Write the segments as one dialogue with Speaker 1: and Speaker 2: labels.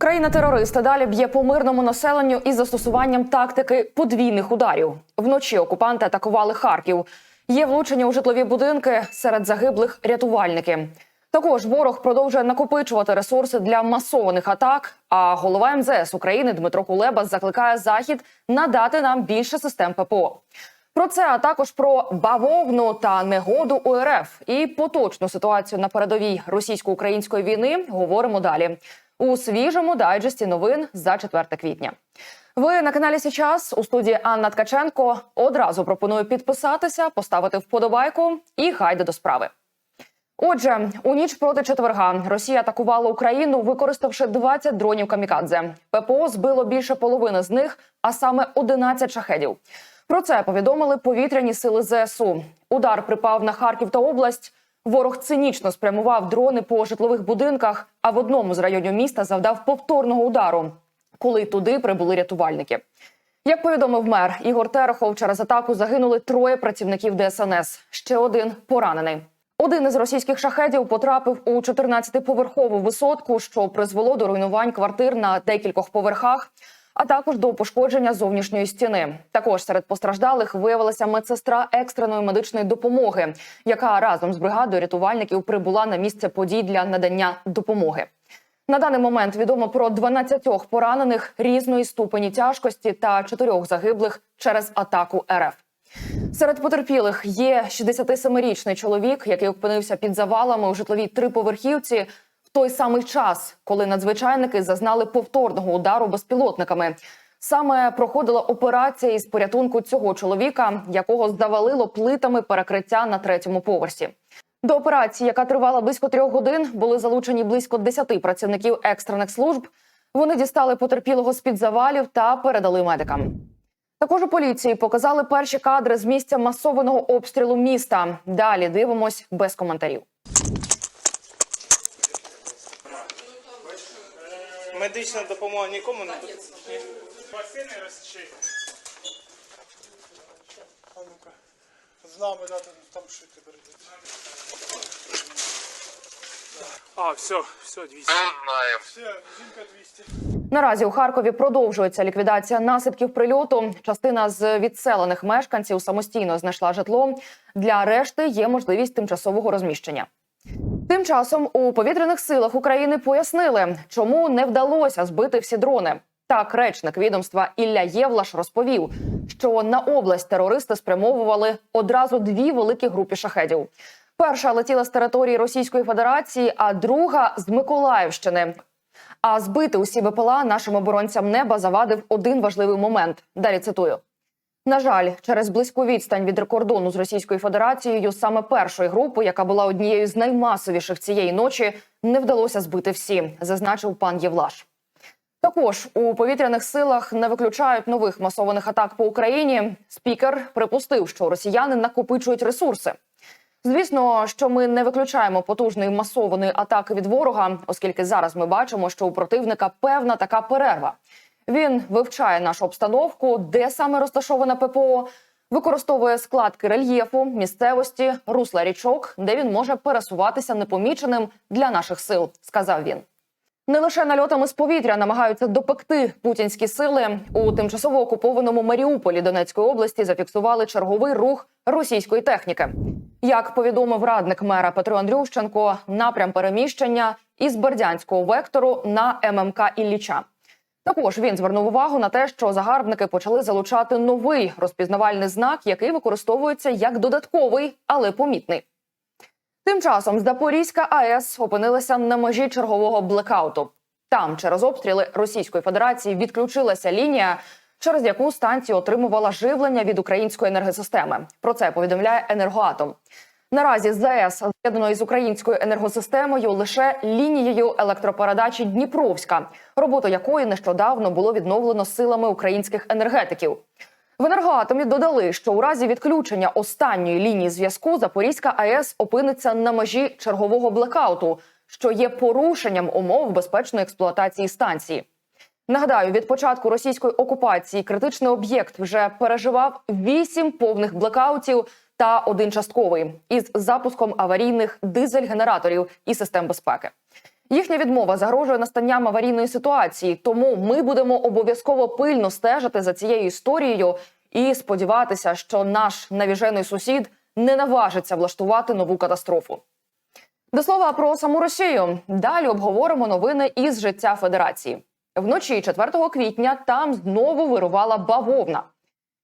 Speaker 1: Країна-терориста далі б'є по мирному населенню із застосуванням тактики подвійних ударів. Вночі окупанти атакували Харків. Є влучення у житлові будинки серед загиблих рятувальники. Також ворог продовжує накопичувати ресурси для масованих атак. А голова МЗС України Дмитро Кулеба закликає захід надати нам більше систем ППО. Про це а також про бавовну та негоду у РФ і поточну ситуацію на передовій російсько-української війни говоримо далі у свіжому дайджесті новин за 4 квітня. Ви на каналі Січас у студії Анна Ткаченко. Одразу пропоную підписатися, поставити вподобайку і гайде до справи. Отже, у ніч проти четверга Росія атакувала Україну, використавши 20 дронів камікадзе. ППО збило більше половини з них, а саме 11 шахедів. Про це повідомили повітряні сили ЗСУ. Удар припав на Харків та область. Ворог цинічно спрямував дрони по житлових будинках, а в одному з районів міста завдав повторного удару, коли туди прибули рятувальники. Як повідомив мер Ігор Терехов, через атаку загинули троє працівників ДСНС. Ще один поранений. Один із російських шахедів потрапив у 14-поверхову висотку, що призвело до руйнувань квартир на декількох поверхах, а також до пошкодження зовнішньої стіни. Також серед постраждалих виявилася медсестра екстреної медичної допомоги, яка разом з бригадою рятувальників прибула на місце подій для надання допомоги. На даний момент відомо про 12 поранених різної ступені тяжкості та 4 загиблих через атаку РФ. Серед потерпілих є 67-річний чоловік, який опинився під завалами у житловій триповерхівці той самий час, коли надзвичайники зазнали повторного удару безпілотниками. Саме проходила операція із порятунку цього чоловіка, якого завалило плитами перекриття на третьому поверсі. До операції, яка тривала близько трьох годин, були залучені близько десяти працівників екстрених служб. Вони дістали потерпілого з під завалів та передали медикам. Також у поліції показали перші кадри з місця масованого обстрілу міста. Далі дивимось без коментарів.
Speaker 2: Медична допомога нікому не буде.
Speaker 3: Басейни розчи. А ну-ка. З нами да, там, шити перейдеться. А, все, все, 200.
Speaker 4: знаем.
Speaker 3: Все, жінка 200.
Speaker 1: Наразі у Харкові продовжується ліквідація наслідків прильоту. Частина з відселених мешканців самостійно знайшла житло. Для решти є можливість тимчасового розміщення. Тим часом у повітряних силах України пояснили, чому не вдалося збити всі дрони. Так, речник відомства Ілля Євлаш розповів, що на область терористи спрямовували одразу дві великі групи шахедів. Перша летіла з території Російської Федерації, а друга з Миколаївщини. А збити усі БПЛА нашим оборонцям неба завадив один важливий момент. Далі цитую. На жаль, через близьку відстань від кордону з Російською Федерацією саме першої групи, яка була однією з наймасовіших цієї ночі, не вдалося збити всі, зазначив пан Євлаш. Також у повітряних силах не виключають нових масованих атак по Україні. Спікер припустив, що росіяни накопичують ресурси. Звісно, що ми не виключаємо потужної масованої атаки від ворога, оскільки зараз ми бачимо, що у противника певна така перерва. Він вивчає нашу обстановку, де саме розташована ППО, використовує складки рельєфу, місцевості, русла річок, де він може пересуватися непоміченим для наших сил, сказав він. Не лише нальотами з повітря намагаються допекти путінські сили у тимчасово окупованому Маріуполі Донецької області. Зафіксували черговий рух російської техніки. Як повідомив радник мера Петро Андрющенко, напрям переміщення із Бердянського вектору на ММК Ілліча. Також він звернув увагу на те, що загарбники почали залучати новий розпізнавальний знак, який використовується як додатковий, але помітний. Тим часом Запорізька АЕС опинилася на межі чергового блекауту. Там через обстріли Російської Федерації відключилася лінія, через яку станція отримувала живлення від української енергосистеми. Про це повідомляє енергоатом. Наразі ЗАЕС з'єднано із українською енергосистемою лише лінією електропередачі Дніпровська, роботу якої нещодавно було відновлено силами українських енергетиків. В енергоатомі додали, що у разі відключення останньої лінії зв'язку Запорізька АЕС опиниться на межі чергового блекауту, що є порушенням умов безпечної експлуатації станції. Нагадаю, від початку російської окупації критичний об'єкт вже переживав вісім повних блекаутів та один частковий із запуском аварійних дизель-генераторів і систем безпеки. Їхня відмова загрожує настанням аварійної ситуації, тому ми будемо обов'язково пильно стежити за цією історією і сподіватися, що наш навіжений сусід не наважиться влаштувати нову катастрофу. До слова про саму Росію. Далі обговоримо новини із життя Федерації. Вночі 4 квітня там знову вирувала бавовна.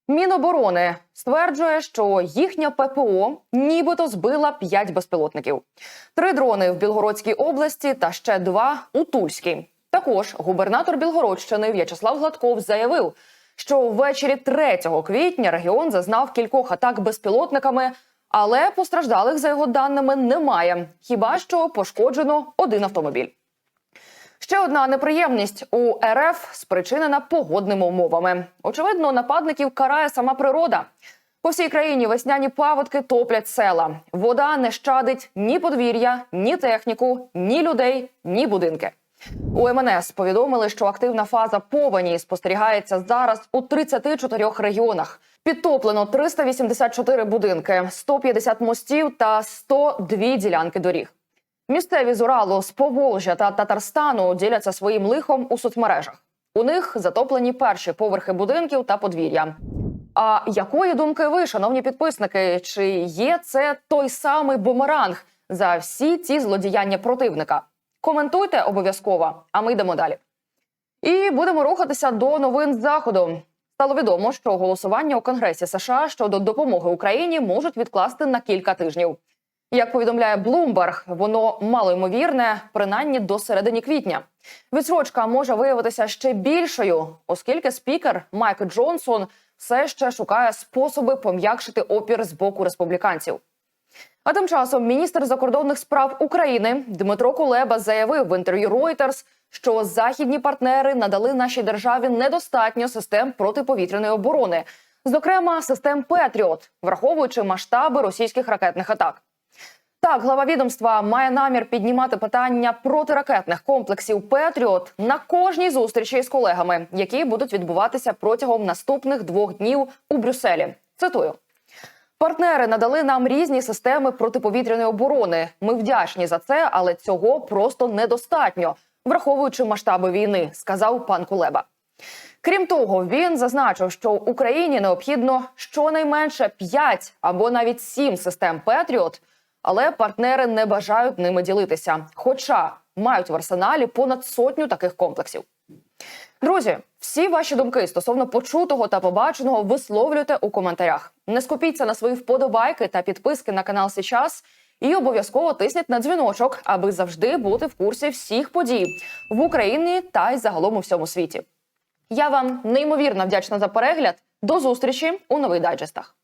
Speaker 1: Міноборони стверджує, що їхня ППО нібито збила 5 безпілотників. Три дрони в Білгородській області та ще два у Тульській. Також губернатор Білгородщини В'ячеслав Гладков заявив, що ввечері 3 квітня регіон зазнав кількох атак безпілотниками, але постраждалих за його даними немає. Хіба що пошкоджено один автомобіль. Ще одна неприємність у РФ спричинена погодними умовами. Очевидно, нападників карає сама природа. По всій країні весняні паводки топлять села. Вода не щадить ні подвір'я, ні техніку, ні людей, ні будинки. У МНС повідомили, що активна фаза повені спостерігається зараз у 34 регіонах. Підтоплено 384 будинки, 150 мостів та 102 ділянки доріг. Місцеві з Уралу, з Поволжя та Татарстану діляться своїм лихом у соцмережах. У них затоплені перші поверхи будинків та подвір'я. А якої думки ви, шановні підписники? Чи є це той самий бумеранг за всі ці злодіяння противника? Коментуйте обов'язково, а ми йдемо далі. І будемо рухатися до новин заходу. Стало відомо, що голосування у Конгресі США щодо допомоги Україні можуть відкласти на кілька тижнів. Як повідомляє Bloomberg, воно малоймовірне, принаймні до середини квітня. Відсрочка може виявитися ще більшою, оскільки спікер Майк Джонсон все ще шукає способи пом'якшити опір з боку республіканців. А тим часом міністр закордонних справ України Дмитро Кулеба заявив в інтерв'ю Reuters, що західні партнери надали нашій державі недостатньо систем протиповітряної оборони, зокрема систем Петріот, враховуючи масштаби російських ракетних атак. Так, глава відомства має намір піднімати питання протиракетних комплексів Петріот на кожній зустрічі з колегами, які будуть відбуватися протягом наступних двох днів у Брюсселі. Цитую. Партнери надали нам різні системи протиповітряної оборони. Ми вдячні за це, але цього просто недостатньо, враховуючи масштаби війни, сказав пан Кулеба. Крім того, він зазначив, що Україні необхідно щонайменше 5 або навіть 7 систем Петріот, але партнери не бажають ними ділитися, хоча мають в арсеналі понад сотню таких комплексів. Друзі, всі ваші думки стосовно почутого та побаченого висловлюйте у коментарях. Не скупіться на свої вподобайки та підписки на канал Січас. І обов'язково тисніть на дзвіночок, аби завжди бути в курсі всіх подій в Україні та й загалом у всьому світі. Я вам неймовірно вдячна за перегляд. До зустрічі у нових дайджестах.